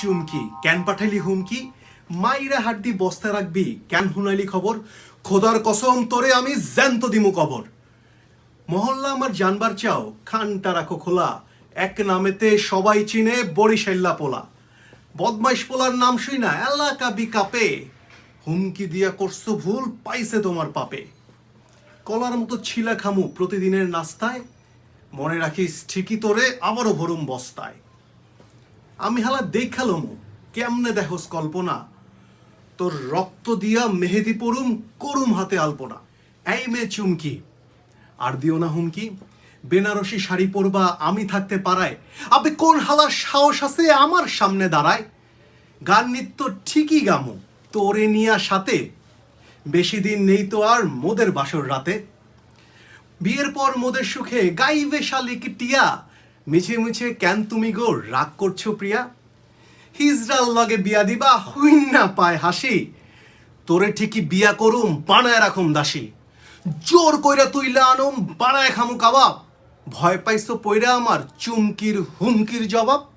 চুমকি। পাঠালি হুমকি? মাইরা হাড্ডি বস্তা রাখবি। খবর? খোদার কসম, তোরে আমি জ্যান্ত দিমু কবর। মহল্লা আমার জানবার চাও, খানটা রাখো খোলা। এক নামেতে সবাই চিনে পোলা। বদমাইশ পোলার নাম শুই না, এলাকা বিকাপে। হুমকি দিয়া করছ ভুল, পাইছে তোমার পাপে। কলার মতো ছিলা খামু প্রতিদিনের নাস্তায়। মনে রাখিস ঠিকই তোরে আবারও ভরুম বস্তায়। আমি হালা দেখালম কেমনে দেখোস কল্পনা? তোর রক্ত দিয়া মেহেদি পড়ুম, করুম হাতে আলপনা। এই মেয়ে চুমকি, আর দিও না হুমকি, বেনারসি শাড়ি পরবা আমি থাকতে পারায়। আপনি কোন হালার সাহস আছে আমার সামনে দাঁড়ায়? গান নৃত্য ঠিকই গামু, তোরে নিয়া সাথে। বেশি দিন নেই তো আর মোদের বাসর রাতে। বিয়ের পর মোদের সুখে গাইবে শালিক টিয়া মিছে মিছে কেন তুমি গো রাগ করছ প্রিয়া? হিজরাল লগে বিয়া দিবা, হুইন না পায় হাসি। তোরে ঠিকই বিয়া করুম, বানায় রাখুম দাসী। জোর কইরা তুইলা আনুম, বানায় খামু কাবাব। ভয় পাইছো পইরা আমার চুমকির, হুমকির জবাব।